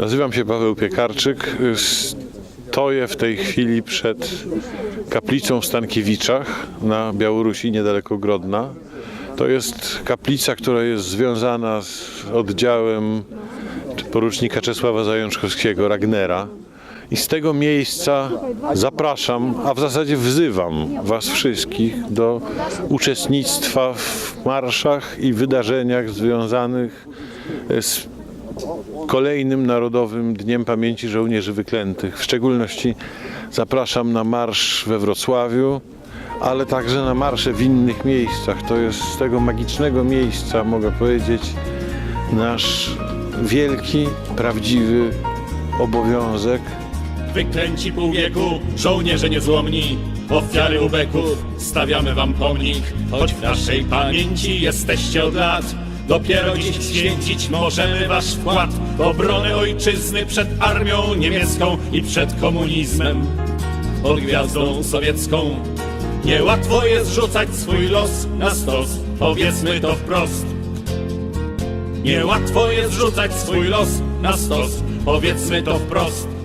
Nazywam się Paweł Piekarczyk. Stoję w tej chwili przed kaplicą w Stankiewiczach na Białorusi, niedaleko Grodna. To jest kaplica, która jest związana z oddziałem porucznika Czesława Zajączkowskiego, Ragnera. I z tego miejsca zapraszam, a w zasadzie wzywam Was wszystkich do uczestnictwa w marszach i wydarzeniach związanych z kolejnym Narodowym Dniem Pamięci Żołnierzy Wyklętych. W szczególności zapraszam na marsz we Wrocławiu, ale także na marsze w innych miejscach. To jest z tego magicznego miejsca, mogę powiedzieć, nasz wielki, prawdziwy obowiązek. Wyklęci pół wieku, żołnierze niezłomni, ofiary ubeków, stawiamy wam pomnik, choć w naszej pamięci jesteście od lat. Dopiero dziś święcić możemy wasz wkład w obronę ojczyzny przed armią niemiecką i przed komunizmem. Pod gwiazdą sowiecką niełatwo jest rzucać swój los na stos, powiedzmy to wprost. Niełatwo jest rzucać swój los na stos, powiedzmy to wprost.